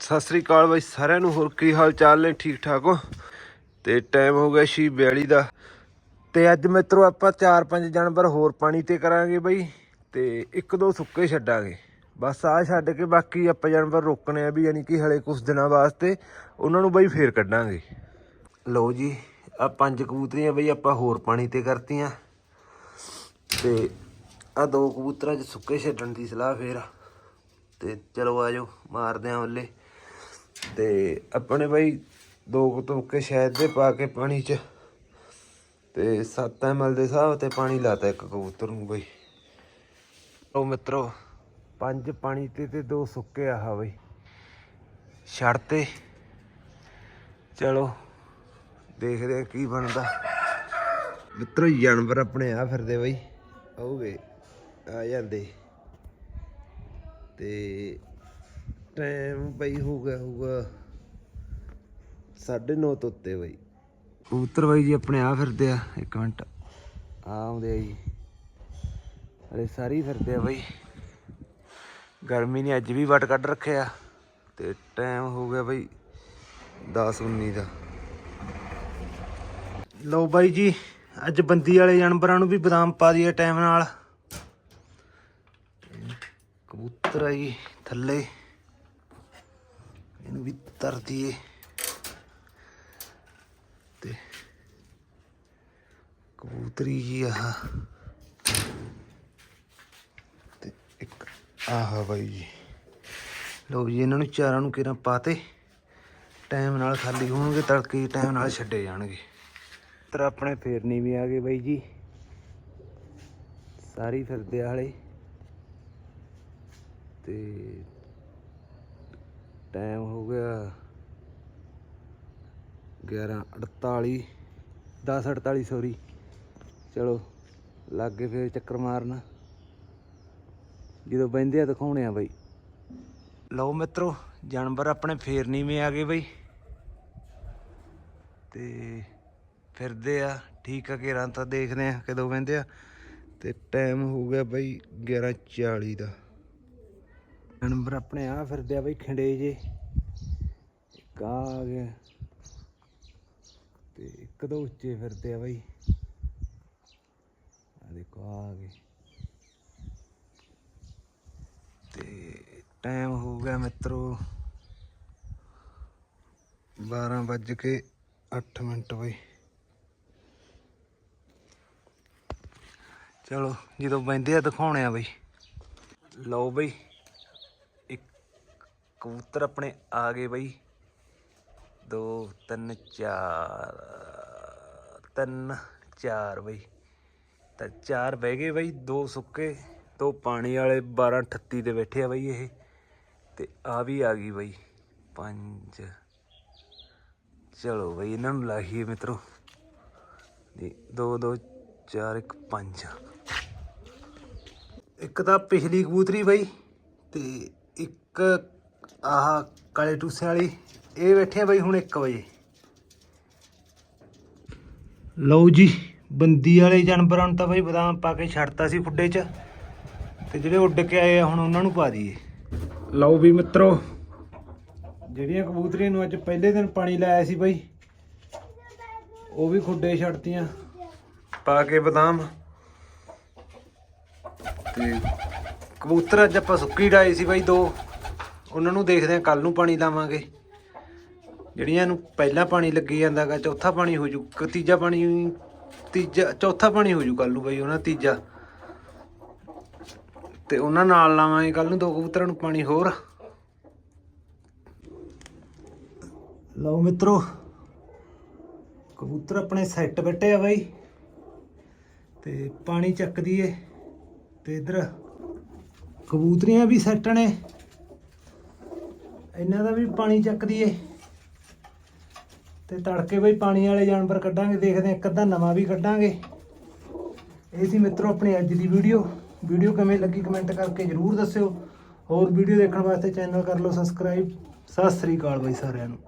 ਸਤਿ ਸ੍ਰੀ ਅਕਾਲ ਬਾਈ ਸਾਰਿਆਂ ਨੂੰ, ਹੋਰ ਕੀ ਹਾਲ ਚਾਲ ਨੇ? ਠੀਕ ਠਾਕ ਹੋ? ਤੇ ਟਾਈਮ ਹੋ ਗਿਆ ਛੀ 42 ਦਾ। ਤੇ ਅੱਜ ਮਿੱਤਰੋ ਆਪਾਂ 4-5 ਜਾਨਵਰ ਹੋਰ ਪਾਣੀ ਤੇ ਕਰਾਂਗੇ ਬਾਈ ਤੇ ਇੱਕ ਦੋ ਸੁੱਕੇ ਛੱਡਾਂਗੇ। ਬਸ ਆ ਛੱਡ ਕੇ ਬਾਕੀ ਆਪਾਂ ਜਾਨਵਰ ਰੋਕਣੇ ਆ ਵੀ ਯਾਨੀ ਕਿ ਹਲੇ ਕੁਝ ਦਿਨਾਂ ਵਾਸਤੇ, ਉਹਨਾਂ ਨੂੰ ਬਾਈ ਫੇਰ ਕੱਢਾਂਗੇ। ਲਓ ਜੀ ਆ ਪੰਜ ਕਬੂਤਰੀਆਂ ਬਈ ਆਪਾਂ ਹੋਰ ਪਾਣੀ ਤੇ ਕਰਤੀਆਂ। ਤੇ ਆ ਦੋ ਕਬੂਤਰਾਂ 'ਚ ਸੁੱਕੇ ਛੱਡਣ ਦੀ ਸਲਾਹ ਫੇਰ ਆ। ਤੇ ਚਲੋ ਆਜੋ ਮਾਰਦੇ ਆਂ ਉੱਲੇ ਤੇ ਆਪਣੇ ਬਾਈ ਦੋ ਕੁ ਤੁਮਕੇ ਸ਼ਾਇਦ ਦੇ ਪਾ ਕੇ ਪਾਣੀ 'ਚ ਤੇ 7 ml ਦੇ ਹਿਸਾਬ ਤੇ ਪਾਣੀ ਲਾਤਾ ਇੱਕ ਕਬੂਤਰ ਨੂੰ ਬਈ। ਉਹ ਮਿੱਤਰੋ, ਪੰਜ ਪਾਣੀ ਤੇ ਤੇ ਦੋ ਸੁੱਕੇ ਆਹ ਬਈ। ਛੱਡਤੇ ਚਲੋ, ਦੇਖਦੇ ਆ ਕੀ ਬਣਦਾ। ਮਿੱਤਰੋ, ਜਾਨਵਰ ਆਪਣੇ ਆ ਫਿਰਦੇ ਬਈ। ਆਉਗੇ, ਆ ਜਾਂਦੇ। ਤੇ ਟਾਈਮ ਬਈ ਹੋ ਗਿਆ ਹੋਊਗਾ 9:30 ਤੋਂ ਉੱਤੇ ਬਈ। ਕਬੂਤਰ ਬਾਈ ਜੀ ਆਪਣੇ ਆ ਫਿਰਦੇ ਆ, ਇੱਕ ਮਿੰਟ। ਆ ਆਉਂਦੇ ਆ ਜੀ। ਅਰੇ ਸਾਰੀ ਫਿਰਦੇ ਆ ਬਾਈ। ਗਰਮੀ ਨੇ ਅੱਜ ਵੀ ਵਟ ਕੱਢ ਰੱਖਿਆ ਤੇ ਟਾਈਮ ਹੋ ਗਿਆ ਬਈ 10:19 ਦਾ। ਲਓ ਬਾਈ ਜੀ, ਅੱਜ ਬੰਦੀ ਵਾਲੇ ਜਾਨਵਰਾਂ ਨੂੰ ਵੀ ਬਦਾਮ ਪਾ ਦਈਏ ਟਾਈਮ ਨਾਲ। ਕਬੂਤਰ ਆ ਜੀ, ਥੱਲੇ। ਇਹਨੂੰ ਵੀ ਧਰ ਦਈਏ ਤੇ ਕਬੂਤਰੀ ਜੀ ਆਹ। ਤੇ ਇੱਕ ਆਹ ਬਾਈ ਜੀ। ਲਓ ਜੀ, ਇਹਨਾਂ ਨੂੰ ਚਾਰਾਂ ਨੂੰ ਕਿਰਾਂ ਪਾਤੇ। ਟਾਈਮ ਨਾਲ ਖਾਲੀ ਹੋਣਗੇ, ਤੜਕੇ ਟਾਈਮ ਨਾਲ ਛੱਡੇ ਜਾਣਗੇ। ਤਰ ਆਪਣੇ ਫੇਰਨੀ ਵੀ ਆ ਗਏ ਬਾਈ ਜੀ। ਸਾਰੀ ਫਿਰਦੇ ਆ ਹਲੇ। ਤੇ ਟਾਈਮ ਹੋ ਗਿਆ 11:48 10:48 ਸੌਰੀ ਚਲੋ, ਲਾਗੇ ਫੇਰ ਚੱਕਰ ਮਾਰਨਾ। ਜਦੋਂ ਬਹਿੰਦੇ ਆ ਦਿਖਾਉਣੇ ਆ ਬਾਈ। ਲਓ ਮਿੱਤਰੋ, ਜਾਨਵਰ ਆਪਣੇ ਫੇਰਨੀ ਮੇ ਆ ਗਏ ਬਈ। ਤੇ ਫਿਰਦੇ ਆ, ਠੀਕ ਆ ਘੇਰਾਂ ਤਾਂ ਦੇਖਦੇ ਆ ਕਦੋਂ ਬਹਿੰਦੇ ਆ। ਤੇ ਟਾਈਮ ਹੋ ਗਿਆ ਬਾਈ 11:40 ਦਾ। ਜਾਨਵਰ ਆਪਣੇ ਆ ਫਿਰਦੇ ਆ ਬਈ ਖਿੰਡੇ ਜੇ। ਇੱਕ ਆ ਆ ਗਿਆ। ਤੇ ਇੱਕ ਦੋ ਉੱਚੇ ਫਿਰਦੇ ਆ ਬਈ। ਆ ਦੇਖੋ ਆ ਗਏ। ਤੇ ਟਾਈਮ ਹੋ ਗਿਆ ਮਿੱਤਰੋ 12 ਵੱਜ ਕੇ 8 ਮਿੰਟ ਬਈ। ਚਲੋ, ਜਦੋਂ ਬੈਂਦੇ ਆ ਦਿਖਾਉਣੇ ਆ ਬਈ। ਲਓ ਬਈ। ਕਬੂਤਰ ਆਪਣੇ ਆ ਗਏ ਬਈ। 2 3 4 3 4 ਬਈ। ਤਾਂ ਚਾਰ ਬਹਿ ਗਏ ਬਈ, ਦੋ ਸੁੱਕੇ, ਦੋ ਪਾਣੀ ਵਾਲੇ 12 38 ਦੇ ਬੈਠੇ ਆ ਬਈ ਇਹ। ਤੇ ਆ ਵੀ ਆ ਗਈ ਬਈ। ਪੰਜ। ਚਲੋ ਬਈ, ਇਹਨਾਂ ਨੂੰ ਲਾਹੀਏ ਮਿੱਤਰੋ। ਜੀ 2 2 4 1 5 ਇੱਕ ਤਾਂ ਪਿਛਲੀ ਕਬੂਤਰੀ ਬਈ ਤੇ ਇੱਕ ਆਹ ਕਾਲੇ ਟੂਸੇ ਵਾਲੀ, ਇਹ ਬੈਠੇ ਆ ਬਈ ਹੁਣ 1 ਵਜੇ। ਲਓ ਜੀ, ਬੰਦੀ ਵਾਲੇ ਜਾਨਵਰਾਂ ਨੂੰ ਤਾਂ ਬਈ ਬਦਾਮ ਪਾ ਕੇ ਛੱਡਤਾ ਸੀ ਖੁੱਡੇ 'ਚ, ਤੇ ਜਿਹੜੇ ਉੱਡ ਕੇ ਆਏ ਆ ਹੁਣ ਉਹਨਾਂ ਨੂੰ ਪਾ ਦਈਏ। ਲਓ ਵੀ ਮਿੱਤਰੋ, ਜਿਹੜੀਆਂ ਕਬੂਤਰੀਆਂ ਨੂੰ ਅੱਜ ਪਹਿਲੇ ਦਿਨ ਪਾਣੀ ਲਾਇਆ ਸੀ ਬਈ, ਉਹ ਵੀ ਖੁੱਡੇ ਛੱਡਤੀਆਂ, ਪਾ ਕੇ ਬਦਾਮ। ਤੇ ਕਬੂਤਰ ਅੱਜ ਆਪਾਂ ਸੁੱਕੀ ਡਾਏ ਸੀ ਬਈ ਦੋ। ਉਹਨਾਂ ਨੂੰ ਦੇਖਦੇ ਆ ਕੱਲ ਨੂੰ ਪਾਣੀ ਲਾਵਾਂਗੇ। ਜਿਹੜੀਆਂ ਨੂੰ ਪਹਿਲਾ ਪਾਣੀ ਲੱਗੀ ਜਾਂਦਾਗਾ, ਚੌਥਾ ਪਾਣੀ ਹੋ ਜੂ ਤੀਜਾ ਪਾਣੀ, ਤੀਜਾ, ਚੌਥਾ ਪਾਣੀ ਹੋ ਜੂ ਕੱਲ ਨੂੰ ਬਾਈ ਉਹਨਾਂ ਤੀਜਾ। ਤੇ ਉਹਨਾਂ ਨਾਲ ਲਾਵਾਂਗੇ ਕੱਲ ਨੂੰ ਦੋ ਕਬੂਤਰਾਂ ਨੂੰ ਪਾਣੀ ਹੋਰ। ਲਓ ਮਿੱਤਰੋ, ਕਬੂਤਰ ਆਪਣੇ ਸੈੱਟ ਬੈਠੇ ਆ ਬਾਈ। ਤੇ ਪਾਣੀ ਚੱਕਦੀ ਦਈਏ, ਤੇ ਇਧਰ ਕਬੂਤਰੀਆਂ ਵੀ ਸੈੱਟ ਨੇ। ਇਹਨਾਂ ਦਾ ਵੀ ਪਾਣੀ ਚੱਕ ਦਈਏ। ਤੇ ਤੜਕੇ ਬਈ ਪਾਣੀ ਵਾਲੇ ਜਾਨਵਰ ਕੱਢਾਂਗੇ, ਦੇਖਦੇ ਹਾਂ ਇੱਕ ਅੱਧਾ ਨਵਾਂ ਵੀ ਕੱਢਾਂਗੇ। ਇਹ ਸੀ ਮਿੱਤਰੋ ਆਪਣੀ ਅੱਜ ਦੀ ਵੀਡੀਓ। ਵੀਡੀਓ ਕਿਵੇਂ ਲੱਗੀ ਕਮੈਂਟ ਕਰਕੇ ਜਰੂਰ ਦੱਸਿਓ। ਹੋਰ ਵੀਡੀਓ ਦੇਖਣ ਵਾਸਤੇ ਚੈਨਲ ਕਰ ਲਓ, ਸਬਸਕ੍ਰਾਈਬ। ਸਤਿ ਸ੍ਰੀ ਅਕਾਲ ਬਈ ਸਾਰਿਆਂ ਨੂੰ।